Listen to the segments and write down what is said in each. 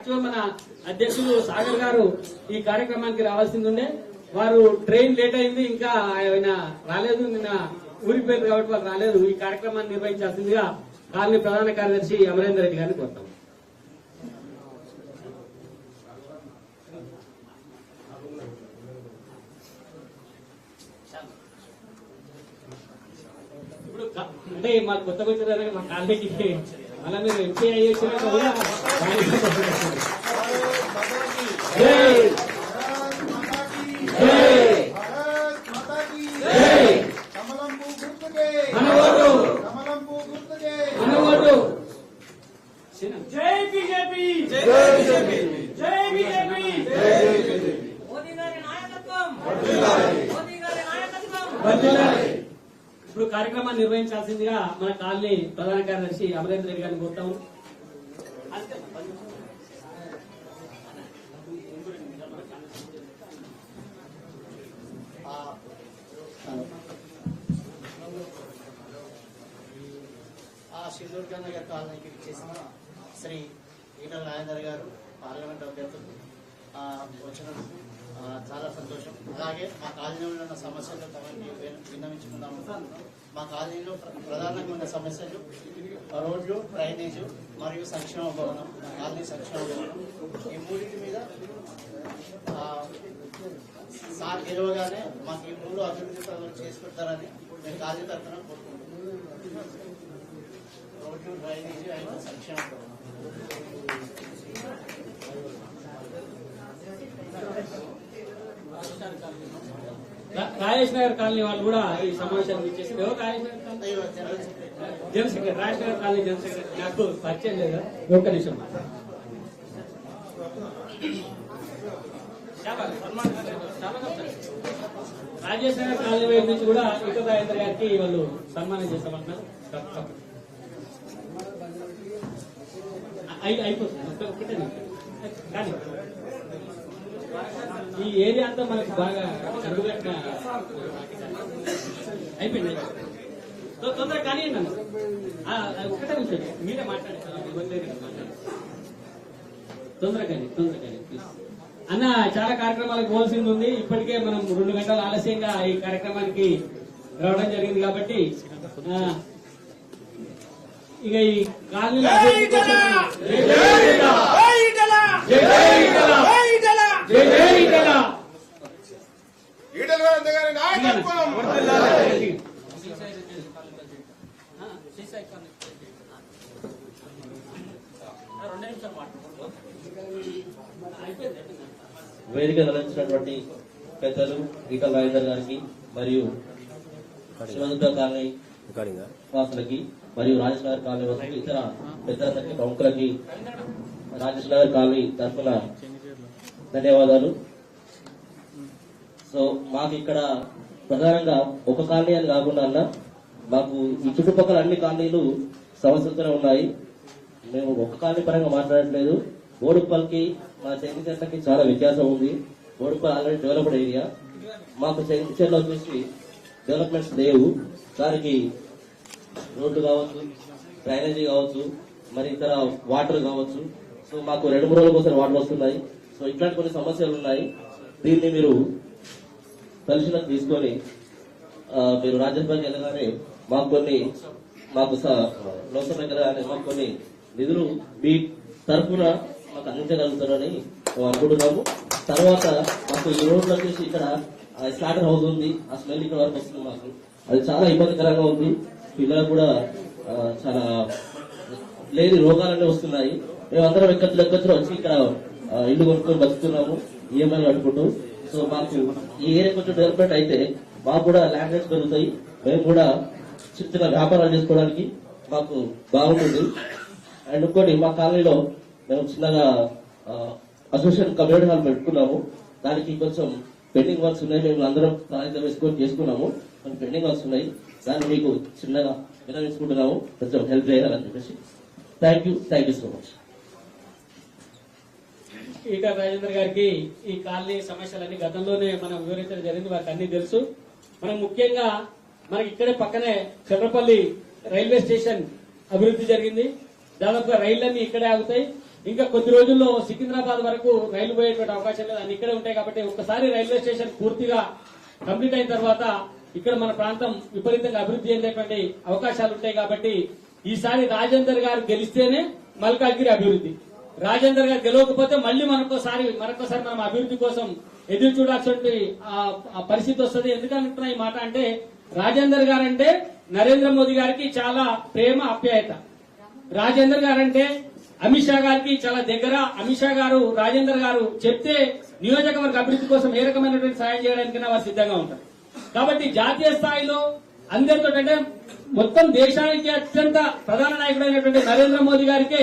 Actual మన అధ్యక్షులు సాగర్ గారు ఈ కార్యక్రమానికి రావాల్సింది ఉండే. వారు ట్రైన్ లేట్ అయింది ఇంకా ఆయన రాలేదు. నిన్న ఊరికి పోయారు కాబట్టి వారు రాలేదు. ఈ కార్యక్రమాన్ని నిర్వహించాల్సిందిగా కాలనీ ప్రధాన కార్యదర్శి అమరేందర్ రెడ్డి గారిని కోరుతాం. అంటే మా కొత్త వచ్చారు మా మళ్ళీ మీరు ఎంపీ అయ్యేసినాక కూడా జై! జై! భారత్ మాతా కీ జై! కమలంపు గుర్తుకే మన ఓటు! కమలంపు గుర్తుకే మన ఓటు! జై బీజేపీ జై జై బీజేపీ మోదీ గారి నాయకత్వం మోదీ గారి నాయకత్వం వర్ధిల్లాలి. ఇప్పుడు కార్యక్రమాన్ని నిర్వహించాల్సిందిగా మన కాలనీ ప్రధాన కార్యదర్శి అమరేంద్ర రెడ్డి గారిని కోరుతాము ఆ నగర్ కాలనీకి ఇచ్చేసిన శ్రీ ఈటల రాజేందర్ గారు పార్లమెంట్ అభ్యర్థులు. వచ్చినందుకు చాలా సంతోషం. అలాగే మా కాలనీలో ఉన్న సమస్యలు తమకి విన్నవించుకున్నాము మా కాలనీలో ప్రధానంగా ఉన్న సమస్యలు రోడ్లు డ్రైనేజ్ మరియు సంక్షేమ భవనం కాలనీ సంక్షేమ భవనం. ఈ మూడింటి మీద సార్ గెలవగానే మాకు ఈ మూడు అభివృద్ధి పనులు చేసి పెడతారని మేము కాలనీ తరఫున కోరుకుంటున్నాం. రోడ్లు సంక్షేమ రాజేష్ నగర్ కాలనీ వాళ్ళు కూడా ఈ సమాచారం ఇచ్చేసి రాజేష్ నగర్ కాలనీ? అయ్యో, రాజేష్ నగర్ కాలనీ జనరల్ నాకు పరిచయం లేదా. ఒక్క నిమిషం రాజేష్ నగర్ కాలనీ వైపు నుంచి కూడా ఇక రాజేంద్ర గారికి వాళ్ళు సన్మానం చేస్తామంటున్నారు. ఐదు అయిపోతుంది ఒకటే కానీ ఈ ఏరియా అంతా మనకు బాగా కరుగుబెట్టిన అయిపోయింది. తొందరగా కానీ నన్ను. ఒకటే విషయం మీరే మాట్లాడారు ఇవ్వలేదు తొందరగా కానీ తొందరగా కానీ ప్లీజ్ అన్న చాలా కార్యక్రమాలకు పోవాల్సింది ఉంది. ఇప్పటికే మనం రెండు గంటలు ఆలస్యంగా ఈ కార్యక్రమానికి రావడం జరిగింది కాబట్టి ఇక ఈ నాయకత్వం. వేదిక నిర్వహించినటువంటి పెద్దలు ఈటల రాజేందర్ గారికి మరియు శివదుర్గ కాలనీ వాసులకి మరియు రాజేష్ నగర్ కాలనీ వాసులకి ఇతర పెద్దలందరికీ ప్రముఖులకి రాజేష్ నగర్ కాలనీ తరఫున ధన్యవాదాలు. సో మాకు ఇక్కడ ప్రధానంగా ఒక కాలనీ అని కాకుండా అన్న మాకు ఈ చుట్టుపక్కల అన్ని కాలనీలు సమస్యలతోనే ఉన్నాయి. మేము ఒక కాలనీ పరంగా మాట్లాడట్లేదు. బోడుప్పల్కి మా చెంగిచెర్లకి చాలా వ్యత్యాసం ఉంది. Boduppal already developed area. మాకు చెంగిచెర్ల వచ్చేసి డెవలప్మెంట్స్ లేవు. దానికి రోడ్డు కావచ్చు డ్రైనేజీ కావచ్చు మరి ఇతర వాటర్ కావచ్చు. సో మాకు రెండు మూడు రోజులకు ఒకసారి వాటర్ వస్తున్నాయి. సో ఇట్లాంటి కొన్ని సమస్యలు ఉన్నాయి. దీన్ని మీరు పరిశీలన తీసుకొని మీరు రాజ్యసభకి వెళ్ళగానే మాకు కొన్ని మాకు స- లోక్సభకి వెళ్ళగానే మాకు కొన్ని నిధులు మీ తరఫున మాకు అందించగలుగుతారని అనుకుంటున్నాము. తర్వాత మాకు ఈ రోడ్లు వచ్చేసి ఇక్కడ స్లాటర్ హౌస్ ఉంది. ఆ స్మెల్ ఇక్కడ వరకు వస్తుంది మాకు. అది చాలా ఇబ్బందికరంగా ఉంది. ఇలా కూడా చాలా లేని రోగాలన్నీ వస్తున్నాయి. మేమందరం ఎక్కత్తులు ఎక్కత్తులు వచ్చి ఇక్కడ ఇల్లు కొనుక్కొని బతుకుతున్నాము ఈఎంఐ కట్టుకుంటూ. సో మాకు ఈ ఏరియా కొంచెం డెవలప్మెంట్ అయితే మాకు కూడా ల్యాండ్ రేట్స్ పెరుగుతాయి. మేము కూడా చిన్న చిన్న వ్యాపారాలు చేసుకోవడానికి మాకు బాగుంటుంది. అండ్ ఇంకోటి మా కాలనీలో మేము చిన్నగా అసోసియేషన్ కమ్యూనిటీ హాల్ పెట్టుకున్నాము. దానికి కొంచెం పెండింగ్ వర్క్స్ ఉన్నాయి. మేము అందరం కాగితం వేసుకొని చేసుకున్నాము. పెండింగ్ వర్క్స్ ఉన్నాయి. దాన్ని మీకు చిన్నగా వినవించుకుంటున్నాము కొంచెం హెల్ప్ చేయాలని చెప్పేసి. Thank you thank you so much Eatala Rajendra గారికి ఈ కాలనీ సమస్యలన్నీ గతంలోనే మనం వివరించడం జరిగింది వారికి అన్ని తెలుసు. మనం ముఖ్యంగా మనకి ఇక్కడే పక్కనే చంద్రపల్లి రైల్వే స్టేషన్ అభివృద్ధి జరిగింది. దాదాపుగా రైళ్ళన్నీ ఇక్కడే ఆగుతాయి. ఇంకా కొద్ది రోజుల్లో సికింద్రాబాద్ వరకు రైలు పోయేటువంటి అవకాశం లేదు. అన్ని ఇక్కడే ఉంటాయి కాబట్టి ఒక్కసారి రైల్వే స్టేషన్ పూర్తిగా కంప్లీట్ అయిన తర్వాత ఇక్కడ మన ప్రాంతం విపరీతంగా అభివృద్ధి చెందేటువంటి అవకాశాలు ఉంటాయి కాబట్టి ఈసారి రాజేందర్ గారు గెలిస్తేనే మల్కాజ్గిరి అభివృద్ధి. రాజేందర్ గారు గెలవకపోతే మళ్ళీ మనకోసారి మరొకసారి మనం అభివృద్ధి కోసం ఎదురు చూడాల్సిన ఆ పరిస్థితి వస్తుంది. ఎందుకంటున్నా ఈ మాట అంటే రాజేందర్ గారు అంటే నరేంద్ర మోదీ గారికి చాలా ప్రేమ ఆప్యాయత. రాజేందర్ గారు అంటే అమిత్ షా గారికి చాలా దగ్గర. అమిత్ షా గారు రాజేందర్ గారు చెప్తే నియోజకవర్గ అభివృద్ధి కోసం ఏ రకమైనటువంటి సాయం చేయడానికైనా వారు సిద్ధంగా ఉంటారు. కాబట్టి జాతీయ స్థాయిలో అందరితో అంటే మొత్తం దేశానికి అత్యంత ప్రధాన నాయకుడైనటువంటి నరేంద్ర మోదీ గారికే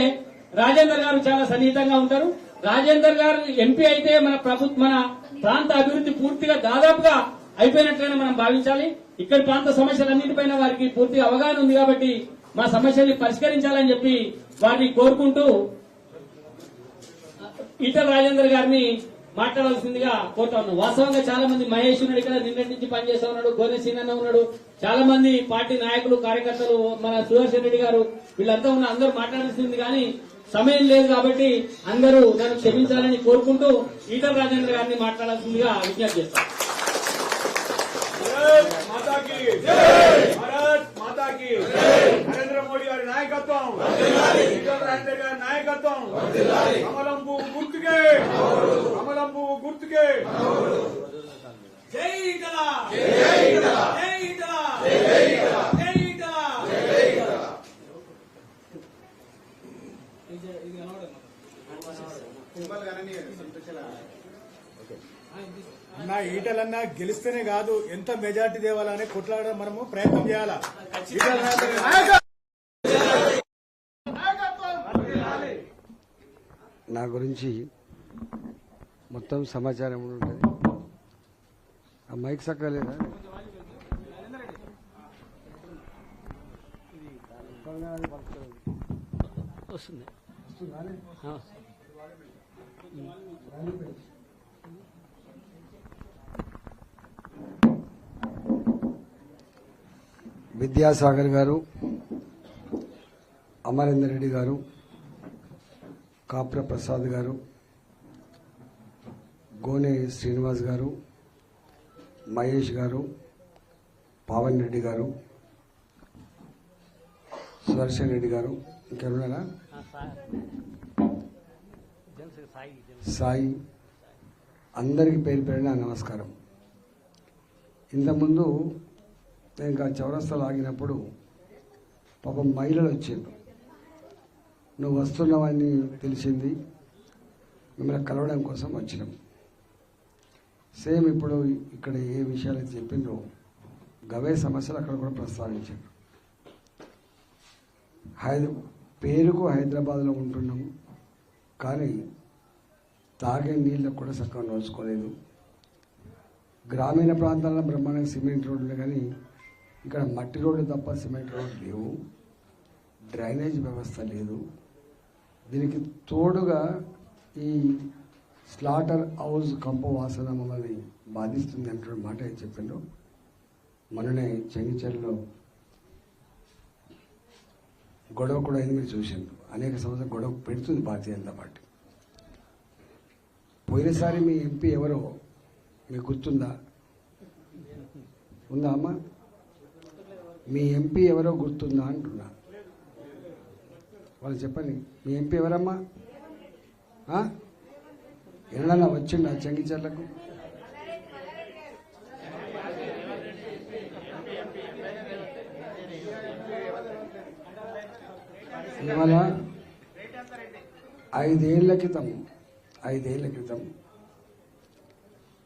రాజేందర్ గారు చాలా సన్నిహితంగా ఉంటారు. రాజేందర్ గారు ఎంపీ అయితే మన ప్రభుత్వ మన ప్రాంత అభివృద్ధి పూర్తిగా దాదాపుగా అయిపోయినట్లయినా మనం భావించాలి. ఇక్కడ ప్రాంత సమస్యలన్నింటిపైన వారికి పూర్తి అవగాహన ఉంది కాబట్టి మా సమస్యల్ని పరిష్కరించాలని చెప్పి వారిని కోరుకుంటూ ఈటల రాజేందర్ గారిని మాట్లాడాల్సిందిగా కోరుతా ఉన్నాం వాస్తవంగా చాలా మంది మహేష్ ఉన్నాడు ఇక్కడ నిన్నటి నుంచి పనిచేస్తా ఉన్నాడు గోనె సీనన్న ఉన్నాడు. చాలా మంది పార్టీ నాయకులు కార్యకర్తలు మన సుదర్శన్ రెడ్డి గారు వీళ్ళంతా ఉన్న అందరూ మాట్లాడాల్సింది కానీ సమయం లేదు కాబట్టి అందరూ నన్ను క్షమించాలని కోరుకుంటూ ఈటల రాజేంద్ర గారిని మాట్లాడాల్సిందిగా విజ్ఞప్తి చేస్తాను మాతాకి! భారత్ మాతాకి! నాయకత్వం. గారి పువ్వు గుర్తుకే. పువ్వు గుర్తుకే. జై అన్న ఈటలన్నా గెలిస్తేనే కాదు ఎంత మెజార్టీ తేవాలని కొట్లాడ మనము ప్రయత్నం చేయాలా ఈటల రాజేందర్ గారి నాయకత్వం. నా గురించి మొత్తం సమాచారం ఉంటుంది ఆ మైక్ సక్కలేదా? వస్తుంది? విద్యాసాగర్ గారు అమరేందర్ రెడ్డి గారు కాప్ర ప్రసాద్ గారు గోనె శ్రీనివాస్ గారు మహేష్ గారు పావన్ రెడ్డి గారు సుదర్శన్ రెడ్డి గారు ఇంకెవరున్నారా? సాయి. అందరికీ పేరు పేరున నమస్కారం. ఇంతకుముందు నేను ఇంకా చౌరస్తాలు ఆగినప్పుడు పాపం మహిళలు వచ్చిండ్రు నువ్వు వస్తున్నావని తెలిసింది. మిమ్మల్ని కలవడం కోసం వచ్చినాం. సేమ్ ఇప్పుడు ఇక్కడ ఏ విషయాలు అయితే గవే సమస్యలు అక్కడ కూడా ప్రస్తావించారు. హైద పేరుకు హైదరాబాద్లో ఉంటున్నాం కానీ తాగే నీళ్ళకు కూడా చక్కగా నోచుకోలేదు. గ్రామీణ ప్రాంతాల్లో బ్రహ్మాండంగా సిమెంట్ రోడ్లు కానీ ఇక్కడ మట్టి రోడ్లు తప్ప సిమెంట్ రోడ్లు లేవు. డ్రైనేజ్ వ్యవస్థ లేదు. దీనికి తోడుగా ఈ స్లాటర్ హౌస్ కంప వాసన మమ్మల్ని బాధిస్తుంది అంటున్న మాట చెప్పిండు. మొన్ననే చెంగిచెర్లో గొడవ కూడా అయింది మీరు చూసిండ్రు. అనేక సంవత్సరాలు గొడవ పెడుతుంది భారతీయ జనతా పార్టీ. పోయినసారి మీ ఎంపీ ఎవరో మీకు గుర్తుందా? ఉందా అమ్మా? మీ ఎంపీ ఎవరో గుర్తుందా అంటున్నా. వాళ్ళు చెప్పండి మీ ఎంపీ ఎవరమ్మా? ఎన్నడన్నా వచ్చిండ చెంగిచెర్లకు ఇవాళ ఐదేళ్ళ క్రితం ఐదేళ్ళ క్రితం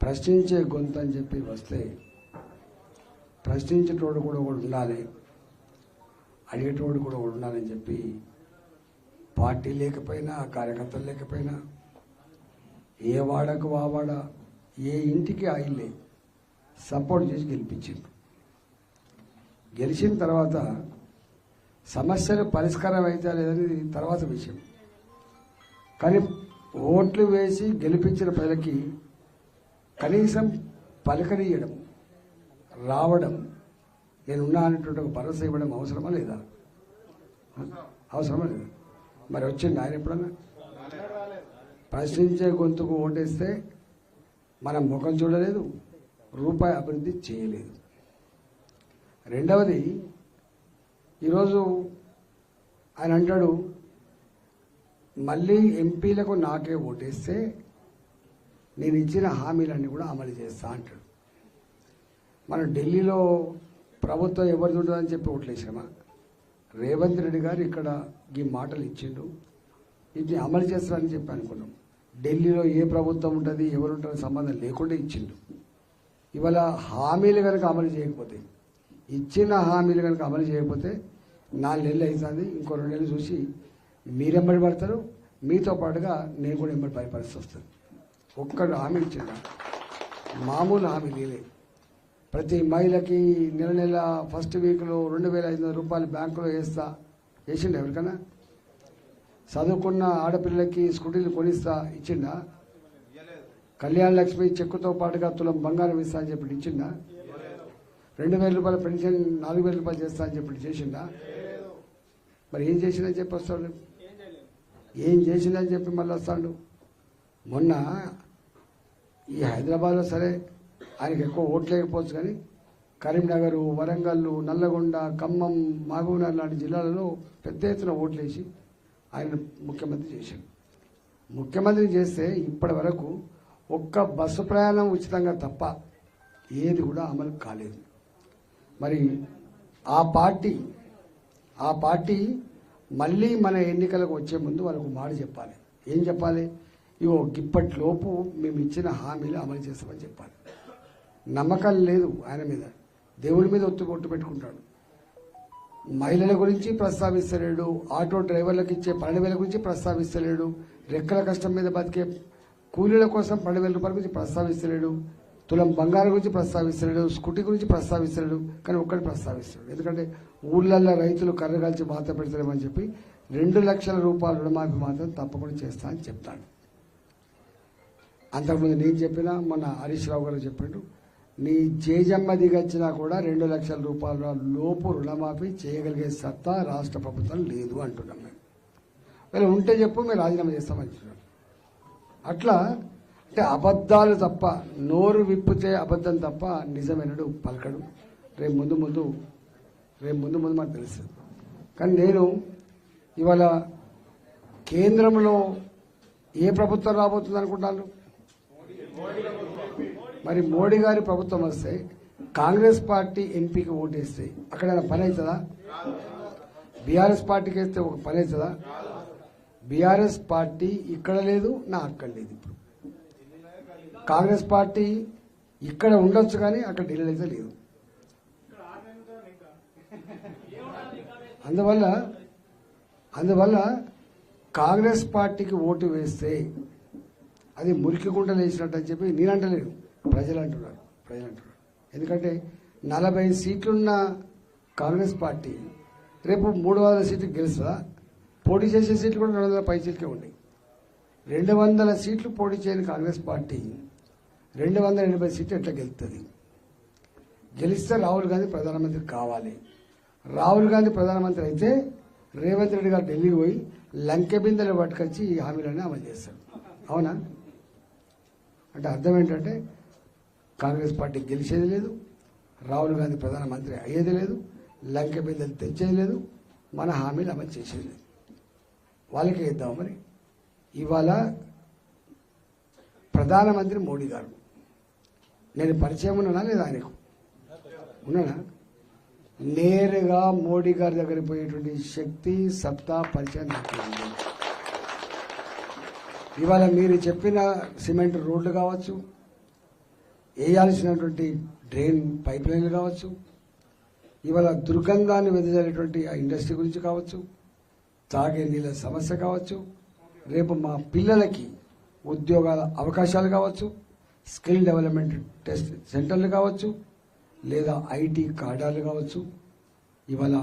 ప్రశ్నించే గొంతు అని చెప్పి వస్తే ప్రశ్నించేటోడు కూడా ఒకడు ఉండాలి అడిగేటోడు కూడా ఒకడు ఉండాలని చెప్పి పార్టీ లేకపోయినా కార్యకర్తలు లేకపోయినా ఏ వాడకు ఆ వాడ ఏ ఇంటికి ఆ ఇల్లే సపోర్ట్ చేసి గెలిపించింది. గెలిచిన తర్వాత సమస్యలు పరిష్కారం అయితే లేదని తర్వాత విషయం. కానీ ఓట్లు వేసి గెలిపించిన ప్రజలకి కనీసం పలకనీయడం రావడం నేనున్నా అనేటువంటి ఒక భరోసా ఇవ్వడం అవసరమా లేదా? అవసరమా లేదా? మరి వచ్చింది ఆయన ఎప్పుడన్నా? ప్రశ్నించే గొంతుకు ఓటేస్తే మనం ముఖం చూడలేదు రూపాయి అభివృద్ధి చేయలేదు. రెండవది ఈరోజు ఆయన అంటాడు మళ్ళీ ఎంపీలకు నాకే ఓటేస్తే నేను ఇచ్చిన హామీలన్నీ కూడా అమలు చేస్తా అంటాడు. మనం ఢిల్లీలో ప్రభుత్వం ఎవరిది ఉంటుందని చెప్పి ఓట్లేసామా రేవంత్ రెడ్డి గారు ఇక్కడ ఈ మాటలు ఇచ్చిండు. ఇది అమలు చేస్తారని చెప్పి అనుకున్నాం. ఢిల్లీలో ఏ ప్రభుత్వం ఉంటుంది ఎవరు ఉంటారో సంబంధం లేకుండా ఇచ్చిండు. ఇవాళ హామీలు కనుక అమలు చేయకపోతే ఇచ్చిన హామీలు కనుక అమలు చేయకపోతే నాలుగు నెలలు అవుతుంది ఇంకో రెండు నెలలు చూసి మీరెంబడి పడతారు మీతో పాటుగా నేను కూడా ఎంబడి పడే పరిస్థితి వస్తుంది. ఒక్కడు హామీ ఇచ్చిండు? మామూలు హామీ లేదు ప్రతి మహిళకి నెల నెల ఫస్ట్ వీక్లో రెండు వేల ఐదు వందల రూపాయలు బ్యాంకులో వేస్తా వేసిండు ఎవరికైనా చదువుకున్న ఆడపిల్లలకి స్కూటీలు కొనిస్తా ఇచ్చిండా? కళ్యాణ లక్ష్మి చెక్కుతో పాటుగా తులం బంగారం ఇస్తా అని చెప్పి ఇచ్చిండా? రెండు వేల రూపాయల పెన్షన్ నాలుగు వేల రూపాయలు చేస్తా అని చెప్పి చేసిండా? మరి ఏం చేసిందని చెప్పి వస్తాడు? ఏం చేసిందని చెప్పి మళ్ళీ వస్తాడు? మొన్న ఈ హైదరాబాద్లో సరే ఆయనకి ఎక్కువ ఓట్లేకపోవచ్చు కానీ కరీంనగర్ వరంగల్ నల్లగొండ ఖమ్మం మహబూబ్నగర్ లాంటి జిల్లాలలో పెద్ద ఎత్తున ఓట్లేసి ఆయన ముఖ్యమంత్రి చేశాడు ముఖ్యమంత్రి చేస్తే ఇప్పటి వరకు ఒక్క బస్సు ప్రయాణం ఉచితంగా తప్ప ఏది కూడా అమలు కాలేదు. మరి ఆ పార్టీ ఆ పార్టీ మళ్ళీ మన ఎన్నికలకు వచ్చే ముందు వాళ్ళకు మాట చెప్పాలి. ఏం చెప్పాలి? ఇగో ఇప్పటిలోపు మేము ఇచ్చిన హామీలు అమలు చేస్తామని చెప్పాలి. నమ్మకం లేదు ఆయన మీద. దేవుడి మీద ఒత్తు కొట్టు పెట్టుకుంటాడు. మహిళల గురించి ప్రస్తావిస్తలేడు. ఆటో డ్రైవర్లకు ఇచ్చే పన్నెండు వేల గురించి ప్రస్తావిస్తలేడు. రెక్కల కష్టం మీద బతికే కూలీల కోసం పన్నెండు వేల రూపాయల గురించి ప్రస్తావిస్తలేడు. తులం బంగారం గురించి ప్రస్తావిస్తలేడు. స్కూటీ గురించి ప్రస్తావిస్తలేడు. కానీ ఒక్కటి ప్రస్తావిస్తాడు ఎందుకంటే ఊళ్ళల్లో రైతులు కర్రగాల్చి బాధ పెడతలేమని చెప్పి రెండు లక్షల రూపాయల రుణమాఫీ మాత్రం తప్పకుండా చేస్తా అని చెప్తాడు. అంతకుముందు నేను చెప్పినా మొన్న హరీష్ రావు గారు చెప్పిండు. నీ జేజమ్మ దిగచ్చినా కూడా రెండు లక్షల రూపాయల లోపు రుణమాఫీ చేయగలిగే సత్తా రాష్ట్ర ప్రభుత్వం లేదు అంటున్నాం మేము. వీళ్ళు ఉంటే చెప్పు మేము రాజీనామా చేస్తామని చెప్పారు అట్లా అంటే అబద్ధాలు తప్ప నోరు విప్పితే అబద్ధం తప్ప నిజమైనడు పలకడు. రేపు ముందు ముందు రేపు ముందు ముందు మాకు తెలుసు. కానీ నేను ఇవాళ కేంద్రంలో ఏ ప్రభుత్వం రాబోతుంది అనుకుంటాను మరి మోడీ గారి ప్రభుత్వం వస్తే కాంగ్రెస్ పార్టీ ఎంపీకి ఓటేస్తే అక్కడ పని అవుతుందా? బీఆర్ఎస్ పార్టీకి వేస్తే ఒక పని అవుతుందా? బీఆర్ఎస్ పార్టీ ఇక్కడ లేదు నా అక్కడ లేదు ఇప్పుడు. కాంగ్రెస్ పార్టీ ఇక్కడ ఉండొచ్చు కానీ అక్కడ ఢిల్లీ అయితే లేదు. అందువల్ల అందువల్ల కాంగ్రెస్ పార్టీకి ఓటు వేస్తే అది మురికి గుంటలు వేసినట్టు అని చెప్పి నేను అంటలేను ప్రజలు అంటున్నారు ప్రజలు అంటున్నారు ఎందుకంటే నలభై సీట్లున్న కాంగ్రెస్ పార్టీ రేపు మూడు వందల సీట్లు గెలుస్తుందా? పోటీ చేసే సీట్లు కూడా రెండు వందల పై సీట్లే ఉన్నాయి. రెండు వందల సీట్లు పోటీ చేయని కాంగ్రెస్ పార్టీ రెండు వందల ఎనభై సీట్లు ఎట్లా గెలుస్తుంది? గెలిస్తే రాహుల్ గాంధీ ప్రధానమంత్రి కావాలి. రాహుల్ గాంధీ ప్రధానమంత్రి అయితే రేవంత్ రెడ్డి గారు ఢిల్లీకి పోయి లంకె బిందెలు పట్టుకొచ్చి ఈ హామీలన్నీ అమలు చేస్తారు. అవునా? అంటే అర్థం ఏంటంటే కాంగ్రెస్ పార్టీ గెలిచేది లేదు రాహుల్ గాంధీ ప్రధానమంత్రి అయ్యేది లేదు లంకె బిందెలు తెచ్చేది లేదు మన హామీలు అమలు చేసేది లేదు. వాళ్ళకే ఇద్దాం మరి. ఇవాళ ప్రధానమంత్రి మోడీ గారు. నేను పరిచయం ఉన్నానా లేదా ఆయనకు? ఉన్నానా? నేరుగా మోడీ గారి దగ్గర పోయేటువంటి శక్తి సత్తా పరిచయం నాకు ఇవాళ మీరు చెప్పిన సిమెంట్ రోడ్లు కావచ్చు వేయాల్సినటువంటి డ్రైన్ పైప్ లైన్లు కావచ్చు ఇవాళ దుర్గంధాన్ని వెదజల్లేటువంటి ఆ ఇండస్ట్రీ గురించి కావచ్చు తాగే నీళ్ళ సమస్య కావచ్చు రేపు మా పిల్లలకి ఉద్యోగాల అవకాశాలు కావచ్చు స్కిల్ డెవలప్మెంట్ టెస్ట్ సెంటర్లు కావచ్చు లేదా ఐటీ కాడాలు కావచ్చు ఇవాళ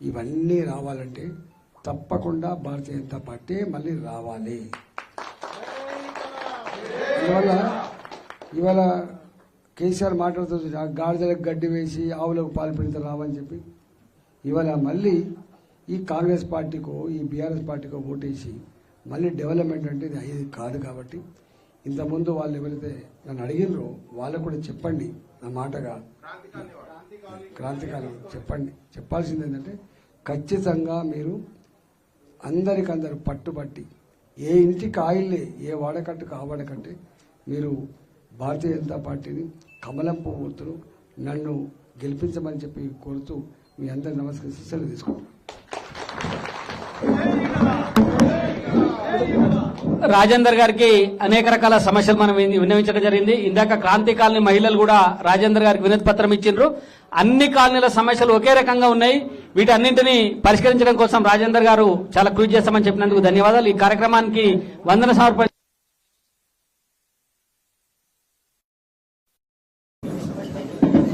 ఇవన్నీ రావాలంటే తప్పకుండా భారతీయ జనతా పార్టీ మళ్ళీ రావాలి. అందువల్ల ఇవాళ కేసీఆర్ మాట్లాడుతూ గాడిదలకు గడ్డి వేసి ఆవులకు పాలు పెడితే రావని చెప్పి. ఇవాళ మళ్ళీ ఈ కాంగ్రెస్ పార్టీకో ఈ బీఆర్ఎస్ పార్టీకో ఓటేసి మళ్ళీ డెవలప్మెంట్ అంటే ఇది అయ్యేది కాదు కాబట్టి ఇంతకుముందు వాళ్ళు ఎవరైతే నన్ను అడిగినరో వాళ్ళకు కూడా చెప్పండి నా మాటగా. క్రాంతికాలం చెప్పండి. చెప్పాల్సింది ఏంటంటే ఖచ్చితంగా మీరు అందరికందరు పట్టుబట్టి ఏ ఇంటికి ఆయిల్లే ఏ వాడకట్టుకు ఆ వాడకంటే మీరు భారతీయ జనతా పార్టీని కమలం పువ్వుతులు నన్ను గెలిపించమని చెప్పి కోరుతూ మీ అందరి నమస్కరిస్తూ సెలవు తీసుకుంటాను రాజేందర్ గారికి అనేక రకాల సమస్యలు మనం విన్నవించడం జరిగింది. ఇందాక క్రాంతి కాలనీ మహిళలు కూడా రాజేందర్ గారికి వినతి పత్రం ఇచ్చిండ్రు. అన్ని కాలనీల సమస్యలు ఒకే రకంగా ఉన్నాయి. వీటన్నింటినీ పరిష్కరించడం కోసం రాజేందర్ గారు చాలా కృషి చేస్తామని చెప్పినందుకు ధన్యవాదాలు. ఈ కార్యక్రమానికి వందన సమర్పణ